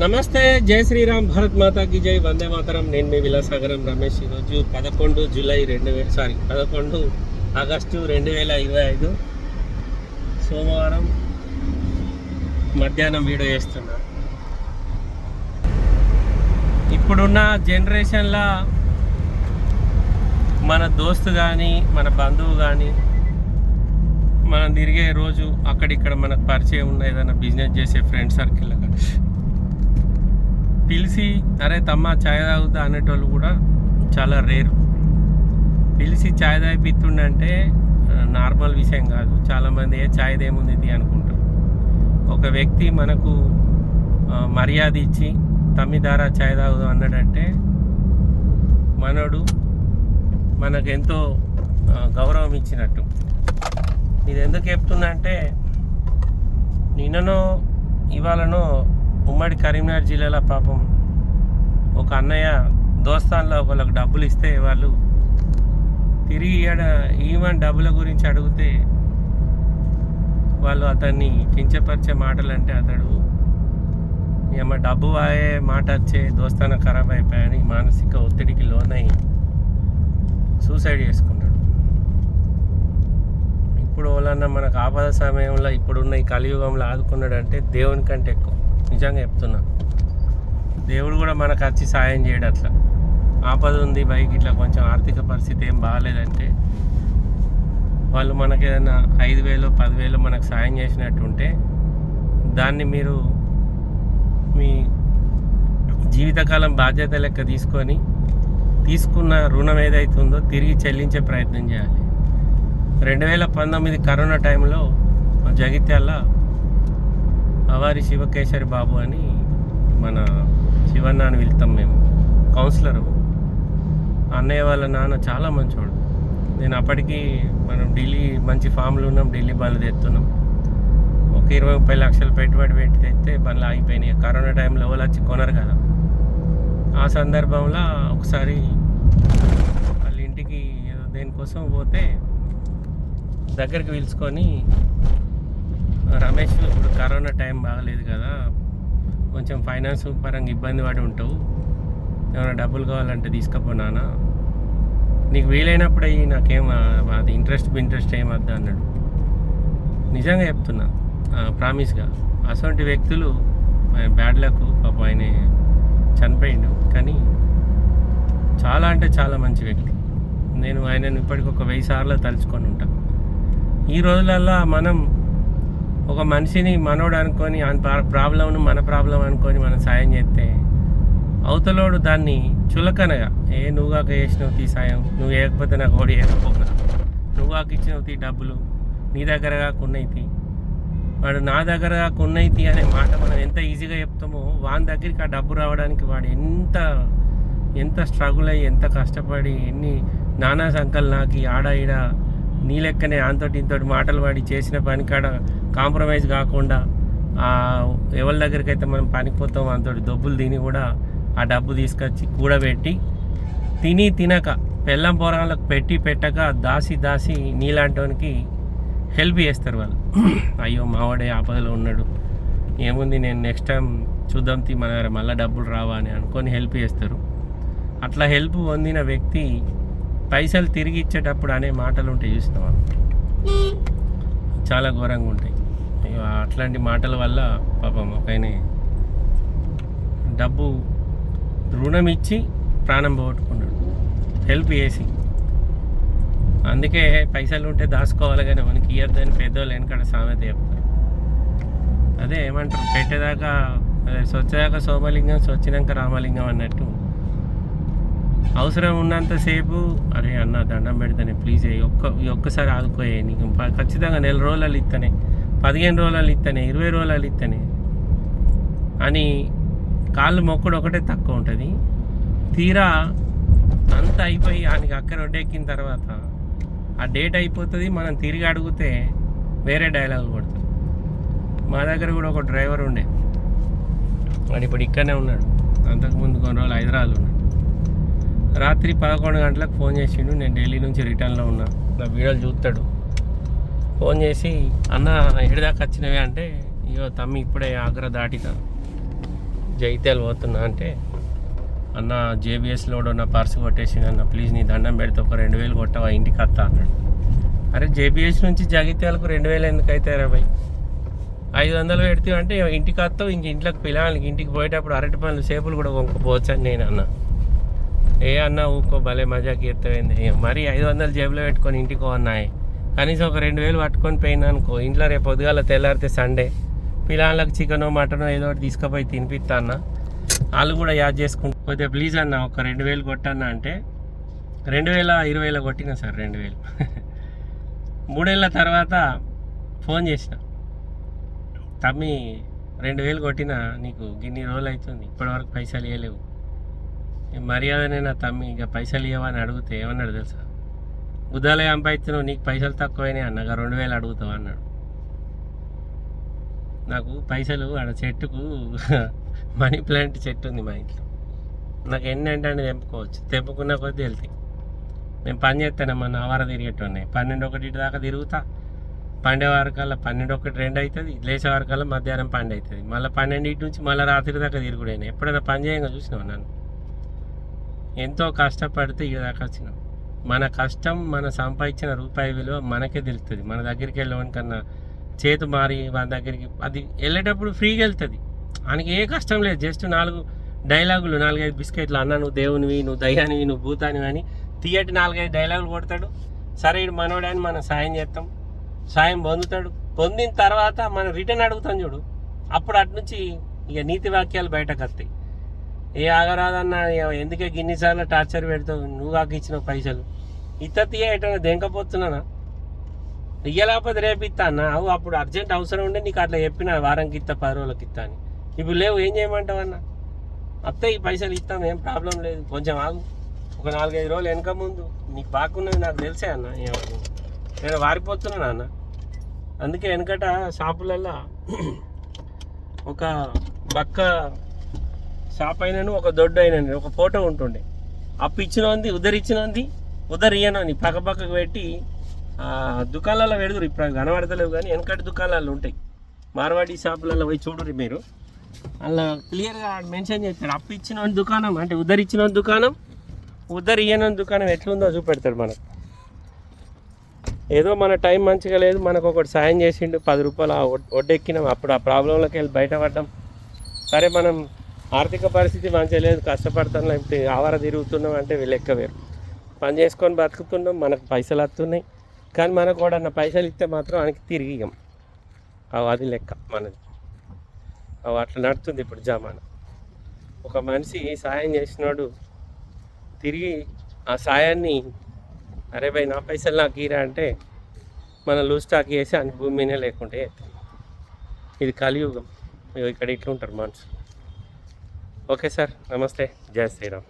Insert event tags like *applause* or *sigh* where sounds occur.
నమస్తే జై శ్రీరామ్ భారత్ మాతాకి జై వందే మాతరం. నేను మీ విలాసాగరం రమేష్ ఈరోజు పదకొండు జూలై రెండు వేల సారీ పదకొండు ఆగస్టు రెండు వేల ఇరవై ఐదు సోమవారం మధ్యాహ్నం వీడియో చేస్తున్నా. ఇప్పుడున్న జనరేషన్లో మన దోస్తు కానీ మన బంధువు కానీ మనం తిరిగే రోజు అక్కడిక్కడ మనకు పరిచయం ఉన్న ఏదైనా బిజినెస్ చేసే ఫ్రెండ్ సర్కిల్ కానీ పిలిచి అరే తమ్మ ఛాయ్ తాగుతా అనేటోళ్ళు కూడా చాలా రేరు. పిలిచి ఛాయ్ తాగిపిస్తుండంటే నార్మల్ విషయం కాదు. చాలామంది ఏ ఛాయ్ దేముంది ఇది అనుకుంటారు. ఒక వ్యక్తి మనకు మర్యాద ఇచ్చి తమ్మిదారా ఛాయ్ తాగుదాం అన్నాడంటే మనోడు మనకెంతో గౌరవం ఇచ్చినట్టు. ఇది ఎందుకు చెప్తున్నా అంటే నిన్ననో ఇవాళనో ఉమ్మడి కరీంనగర్ జిల్లాలో పాపం ఒక అన్నయ్య దోస్తాన్లో వాళ్ళకి డబ్బులు ఇస్తే వాళ్ళు తిరిగి ఇయ్యడ ఈవెన్ డబ్బుల గురించి అడిగితే వాళ్ళు అతన్ని కించపరిచే మాటలు అంటే అతడు ఏమో డబ్బు వాయే మాట వచ్చే దోస్తాన ఖరాబ్ అయిపోయాయని మానసిక ఒత్తిడికి లోనై సూసైడ్ చేసుకున్నాడు ఇప్పుడు వాళ్ళన్న మనకు ఆపద సమయంలో ఇప్పుడున్న ఈ కలియుగంలో ఆదుకున్నాడంటే దేవుని కంటే ఎక్కువ. నిజంగా చెప్తున్నా. దేవుడు కూడా మనకు వచ్చి సాయం చేయడు అట్లా. ఆపద ఉంది బైక్ ఇట్లా కొంచెం ఆర్థిక పరిస్థితి ఏం బాగాలేదంటే వాళ్ళు మనకి ఏదైనా ఐదు వేలు పదివేలు మనకు సాయం చేసినట్టు ఉంటే దాన్ని మీరు మీ జీవితకాలం బాధ్యత లెక్క తీసుకొని తీసుకున్న రుణం ఏదైతే ఉందో తిరిగి చెల్లించే ప్రయత్నం చేయాలి. రెండు వేల పంతొమ్మిది కరోనా టైంలో జగిత్యాల అవారి శివకేశరి బాబు అని మన శివన్న అని వెళ్తాం మేము. కౌన్సిలరు అన్నయ్య వాళ్ళ నాన్న చాలా మంచోడు. నేను అప్పటికి మనం ఢిల్లీ మంచి ఫామ్లు ఉన్నాం ఢిల్లీ బండ్లు తెస్తున్నాం ఒక ఇరవై ముప్పై లక్షలు పెట్టుబడి పెట్టి తెస్తే బండ్లు ఆగిపోయినాయి. కరోనా టైంలో ఎవరు వచ్చి కొనరు కదా. ఆ సందర్భంలో ఒకసారి వాళ్ళ ఇంటికి దేనికోసం పోతే దగ్గరికి పిలుచుకొని రమేష్ ఇప్పుడు కరోనా టైం బాగలేదు కదా కొంచెం ఫైనాన్స్ పరంగా ఇబ్బంది పడి ఉంటావు. ఏమైనా డబ్బులు కావాలంటే తీసుకుపోనానా నీకు వీలైనప్పుడు అయ్యి నాకేం అది ఇంట్రెస్ట్ ఇంట్రెస్ట్ ఏం వద్దా అన్నాడు. నిజంగా చెప్తున్నా ప్రామిస్గా అటువంటి వ్యక్తులు బ్యాడ్ లక్ పాప ఆయన చనిపోయిండు. కానీ చాలా అంటే చాలా మంచి వ్యక్తి. నేను ఆయనను ఇప్పటికి ఒక వెయ్యి సార్లు తలుచుకొని ఉంటాను ఈ రోజులల్లా మనం ఒక మనిషిని మనోడు అనుకొని ఆయన ప్రాబ్లంను మన ప్రాబ్లం అనుకొని మనం సాయం చేస్తే అవతలోడు దాన్ని చులకనగా ఏ నువ్వుగాక చేసినావు తీ సాయం నువ్వు వేయకపోతే నాకు ఓడి వేయకపోనా నువ్వుగాక ఇచ్చినవు తీ డబ్బులు నీ దగ్గర కాకున్నాయి వాడు నా దగ్గర కాకున్నాయి అనే మాట మనం ఎంత ఈజీగా చెప్తామో వాని దగ్గరికి ఆ డబ్బు రావడానికి వాడు ఎంత ఎంత స్ట్రగుల్ అయ్యి ఎంత కష్టపడి ఎన్ని నానా సంకల్ నాకు ఆడ ఈడ నీ లెక్కనే అంతటి ఇంతటి మాటలు వాడి చేసిన పని కాడ కాంప్రమైజ్ కాకుండా ఎవరి దగ్గరికైతే మనం పనికిపోతామో అంతటి డబ్బులు తిని కూడా ఆ డబ్బు తీసుకొచ్చి కూడబెట్టి తిని తినక పెళ్ళం పోరాళ్ళకు పెట్టి పెట్టక దాసి దాసి నీలాంటివానికి హెల్ప్ చేస్తారు వాళ్ళు. అయ్యో మావాడే ఆపదలో ఉన్నాడు. ఏముంది నేను నెక్స్ట్ టైం చూద్దాం తీ మన దగ్గర మళ్ళీ డబ్బులు రావా అని అనుకొని హెల్ప్ చేస్తారు. అట్లా హెల్ప్ పొందిన వ్యక్తి పైసలు తిరిగి ఇచ్చేటప్పుడు అనే మాటలు ఉంటాయి చూసినావా? చాలా ఘోరంగా ఉంటాయి. అట్లాంటి మాటల వల్ల పాపం ఒక డబ్బు రుణం ఇచ్చి ప్రాణం పోగొట్టుకున్నాడు. హెల్ప్ చేసి. అందుకే పైసలు ఉంటే దాచుకోవాలి కానీ మనకి ఇవ్వద్దని పెద్దోళ్ళు వెనకడ సామెత చెప్తారు. అదే ఏమంటారు పెట్టేదాకా అదే స్వచ్ఛదాకా సోమలింగం స్వచ్చినాక రామలింగం అన్నట్టు. అవసరం ఉన్నంతసేపు అరే అన్న దండం పెడతానే ప్లీజ్ ఒక్క ఒక్కసారి ఆదుకోయే నీకు ప- ఖచ్చితంగా నెల రోజులు ఇస్తానే పదిహేను రోజులు ఇస్తానే ఇరవై రోజులు ఇస్తానే అని కాళ్ళు మొక్కుడు ఒకటే తక్కువ ఉంటుంది. తీరా అంత అయిపోయి ఆయనకి అక్కడ ఒడ్డెక్కిన తర్వాత ఆ డేట్ అయిపోతుంది మనం తిరిగి అడిగితే వేరే డైలాగ్ కొడతాం మా దగ్గర కూడా ఒక డ్రైవర్ ఉండే. వాడు ఇప్పుడు ఇక్కడనే ఉన్నాడు. అంతకుముందు కొన్ని రోజులు హైదరాబాద్ ఉన్నాడు. రాత్రి పదకొండు గంటలకు ఫోన్ చేసిండు. నేను ఢిల్లీ నుంచి రిటర్న్లో ఉన్నా. నా వీడియోలు చూస్తాడు. ఫోన్ చేసి అన్న ఎడిదాకా వచ్చినవే? అంటే ఇగో తమ్మి ఇప్పుడే ఆగ్రా దాటినా. జైత్యాలు పోతున్నా. అంటే అన్న జేబీఎస్లో నా పర్సు కొట్టేసింది అన్న. ప్లీజ్ నీ దండం పెడితే ఒక రెండు వేలు కొట్టవా? ఇంటికి వస్తా అన్నాడు. అరే జేబీఎస్ నుంచి జగిత్యాలకు రెండు వేలు ఎందుకు అయితే భయ్? ఐదు వందలు పెడితే అంటే ఇంటికి వస్తావు ఇంక ఇంట్లోకి పిల్లలకి ఇంటికి పోయేటప్పుడు అరటి పనులు సేపులు కూడా వంకపోవచ్చు అని నేను అన్నా. ఏ అన్న ఊకో భలే మజాకి ఎత్తమైంది మరి ఐదు వందలు జేబులో పెట్టుకొని ఇంటికో అన్నాయి కనీసం ఒక రెండు వేలు పట్టుకొని పోయినా అనుకో ఇంట్లో రేపు పొద్దుగాల తెల్లారితే సండే పిల్లలకు చికెనో మటనో ఏదో ఒకటి తీసుకుపోయి తినిపిస్తా అన్న. వాళ్ళు కూడా యాద్ చేసుకుంటూ పోతే ప్లీజ్ అన్న ఒక రెండు వేలు కొట్టన్నా అంటే రెండు వేల ఇరవైలో కొట్టిన సార్ రెండు వేలు. *laughs* మూడేళ్ళ తర్వాత ఫోన్ చేసిన. తమ్మి రెండు వేలు కొట్టినా నీకు గిన్ని రోజులు అవుతుంది ఇప్పటివరకు పైసలు వేయలేవు మర్యాదనే నా తమ్మి ఇక పైసలు ఇవ్వని అడిగితే ఏమన్నాడు తెలుసా? బుద్ధాలే సంపాదిస్తున్నావు నీకు పైసలు తక్కువైనాయి అన్నగా రెండు వేలు అడుగుతావు అన్నాడు. నాకు పైసలు ఆడ చెట్టుకు *laughs* మనీ ప్లాంట్ చెట్టు ఉంది మా ఇంట్లో. నాకు ఎన్ని అంటే అని తెంపుకోవచ్చు. తెంపుకున్న కొద్దీ వెళ్తాయి. నేను పని చేస్తానమ్మా నా వార తిరిగేట్టున్నాయి పన్నెండు ఒకటి దాకా తిరుగుతా. పండే వరకల్లా పన్నెండు ఒకటి రెండు అవుతుంది లేచే వరకల్లా మధ్యాహ్నం పండు అవుతుంది మళ్ళీ పన్నెండింటి నుంచి మళ్ళీ రాత్రి దాకా తిరుగుడైనా ఎప్పుడైనా పని చేయంగా చూసినావు నన్ను? ఎంతో కష్టపడితే ఈ దాకా వచ్చినాం మన కష్టం మన సంపాదించిన రూపాయి విలువ మనకే తెలుస్తుంది మన దగ్గరికి వెళ్ళవని కన్నా చేతు మారి మన దగ్గరికి అది వెళ్ళేటప్పుడు ఫ్రీగా వెళ్తుంది. ఆయనకి ఏ కష్టం లేదు. జస్ట్ నాలుగు డైలాగులు నాలుగైదు బిస్కెట్లు అన్న నువ్వు దేవునివి నువ్వు దయ్యానివి నువ్వు భూతానివి అని తీయటి నాలుగైదు డైలాగులు కొడతాడు. సరే ఇడు మనోడని మనం సాయం చేస్తాం సాయం పొందుతాడు. పొందిన తర్వాత మనం రిటర్న్ అడుగుతాం చూడు. అప్పుడు అటు నుంచి ఇక నీతి వాక్యాలు బయటకు వస్తాయి. ఏ ఆగరాదన్న ఎందుకే గిన్నిసార్లు టార్చర్ పెడతావు? నువ్వు కాక ఇచ్చిన పైసలు. ఇత్త తీయ దెంకపోతున్నానా ఇయ్యలేకపోతే రేపు ఇస్తా అన్న? అవు అప్పుడు అర్జెంట్ అవసరం ఉండే నీకు అట్లా చెప్పిన వారంకి ఇస్తా పది రోజులకి ఇస్తా అని. ఇప్పుడు లేవు ఏం చేయమంటావు అన్న? అత్త ఈ పైసలు ఇస్తాం ఏం ప్రాబ్లం లేదు. కొంచెం ఆగు. ఒక నాలుగైదు రోజులు వెనక ముందు. నీకు బాగున్నది నాకు తెలిసే అన్న ఏమని నేను వారిపోతున్నాను అన్న? అందుకే వెనకట షాపులల్లో ఒక బక్క షాప్ అయినను ఒక దొడ్డు అయినను ఒక ఫోటో ఉంటుండే. అప్పు ఇచ్చినోంది ఉదరిచ్చినోంది ఉదరియనని పక్క పక్కకు పెట్టి దుకాణాలలో పెడుతురు ఇప్పుడు కనబడతలేవు కానీ వెనకటి దుకాణాలు ఉంటాయి. మార్వాడి షాపులలో పోయి చూడరు మీరు. అలా క్లియర్గా మెన్షన్ చేస్తాడు. అప్పు ఇచ్చిన దుకాణం అంటే ఉదరిచ్చిన దుకాణం ఉదరియన దుకాణం ఎట్లుందో చూపెడతాడు మనకు. ఏదో మన టైం మంచిగా లేదు మనకు ఒకటి సాయం చేసిండు పది రూపాయలు ఆ ఒడ్డెక్కినాం. అప్పుడు ఆ ప్రాబ్లంలోకి వెళ్ళి బయటపడ్డాం. సరే మనం ఆర్థిక పరిస్థితి మంచిగా లేదు కష్టపడతాం లేకపోతే ఆవార తిరుగుతున్నాం అంటే లెక్క వేరు. పని చేసుకొని బతుకుతున్నాం మనకు పైసలు వస్తున్నాయి. కానీ మనకు కూడా అన్న పైసలు ఇస్తే మాత్రం ఆయనకి తిరిగి ఇయ్యం. అది లెక్క మనది. అవి అట్లా నడుతుంది ఇప్పుడు జమానా. ఒక మనిషి సాయం చేసినాడు తిరిగి ఆ సాయాన్ని అరే భయ్ నా పైసలు నాకు ఈరా అంటే మన లూజ్ స్టాక్ చేసి అని భూమి మీనే లేకుంటే ఇది కలియుగం. ఇగో ఇక్కడ ఇట్లుంటారు మనుషులు. ఓకే సార్ నమస్తే. జయ శ్రీరామ్.